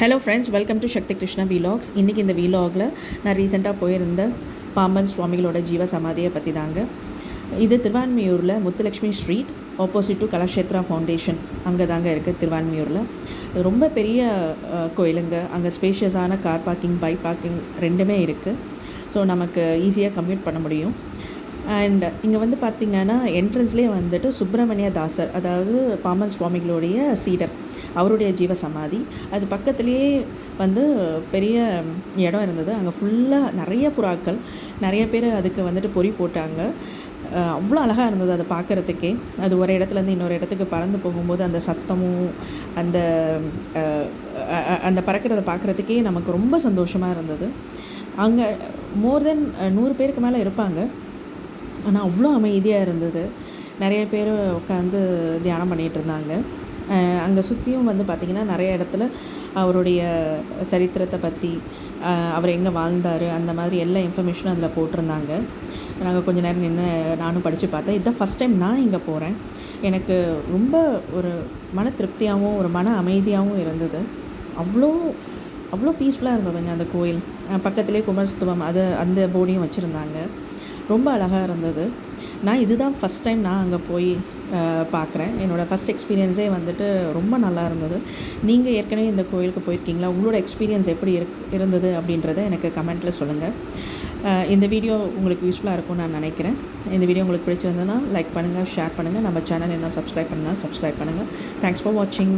Hello friends welcome to Shakti Krishna vlogs இன்றைக்கி இந்த விலாகில் நான் ரீசெண்டாக போயிருந்த பாம்பன் சுவாமிகளோட ஜீவ சமாதியை பற்றி தாங்க. இது திருவான்மியூரில் Muthulakshmi street opposite to Kalakshetra foundation அங்கே தாங்க இருக்குது திருவான்மியூரில். ரொம்ப பெரிய கோயிலுங்க. அங்கே ஸ்பேஷியஸான கார் பார்க்கிங் பைக் பார்க்கிங் ரெண்டுமே இருக்குது ஸோ நமக்கு ஈஸியாக கம்யூட் பண்ண முடியும். அண்ட் இங்கே வந்து பார்த்திங்கன்னா என்ட்ரன்ஸ்லேயே வந்துட்டு சுப்பிரமணிய தாசர் அதாவது பாமன் சுவாமிகளுடைய சீடர் அவருடைய ஜீவ சமாதி அது பக்கத்துலேயே வந்து பெரிய இடம் இருந்தது. அங்கே ஃபுல்லாக நிறைய புறாக்கள் நிறைய பேர் அதுக்கு வந்துட்டு பொறி போட்டாங்க. அவ்வளோ அழகாக இருந்தது அதை பார்க்குறதுக்கே அது ஒரு இடத்துலேருந்து இன்னொரு இடத்துக்கு பறந்து போகும்போது அந்த சத்தமும் அந்த அந்த பறக்கிறத பார்க்குறதுக்கே நமக்கு ரொம்ப சந்தோஷமாக இருந்தது. அங்கே மோர் தென் நூறு பேருக்கு மேலே இருப்பாங்க. ஆனால் அவ்வளோ அமைதியாக இருந்தது. நிறைய பேர் உட்காந்து தியானம் பண்ணிகிட்டு இருந்தாங்க. அங்கே சுற்றியும் வந்து பார்த்திங்கன்னா நிறைய இடத்துல அவருடைய சரித்திரத்தை பற்றி அவர் எங்கே வாழ்ந்தார் அந்த மாதிரி எல்லா இன்ஃபர்மேஷனும் அதில் போட்டிருந்தாங்க. நாங்கள் கொஞ்ச நேரம் நின்று நானும் படித்து பார்த்தேன். இதுதான் ஃபஸ்ட் டைம் நான் இங்கே போகிறேன் எனக்கு ரொம்ப ஒரு மன திருப்தியாகவும் ஒரு மன அமைதியாகவும் இருந்தது. அவ்வளோ அவ்வளோ பீஸ்ஃபுல்லாக இருந்ததுங்க அந்த கோயில். பக்கத்திலே பக்கத்துலேயே குமரஸ்துவம் அது அந்த போர்டையும் வச்சுருந்தாங்க. ரொம்ப அழகாக இருந்தது. நான் இதுதான் ஃபஸ்ட் டைம் நான் அங்கே போய் பார்க்குறேன் என்னோடய ஃபஸ்ட் எக்ஸ்பீரியன்ஸே வந்துட்டு ரொம்ப நல்லா இருந்தது. நீங்கள் ஏற்கனவே இந்த கோயிலுக்கு போயிருக்கீங்களா? உங்களோட எக்ஸ்பீரியன்ஸ் எப்படி இருக் இருந்தது அப்படின்றத எனக்கு கமெண்ட்டில் சொல்லுங்கள் இந்த வீடியோ உங்களுக்கு யூஸ்ஃபுல்லாக இருக்கும்னு நான் நினைக்கிறேன். இந்த வீடியோ உங்களுக்கு பிடிச்சிருந்ததுன்னா லைக் பண்ணுங்கள் ஷேர் பண்ணுங்கள் நம்ம சேனல் இன்னும் சப்ஸ்கிரைப் பண்ணால் சப்ஸ்கிரைப் பண்ணுங்கள் தேங்க்ஸ் ஃபார் வாட்சிங்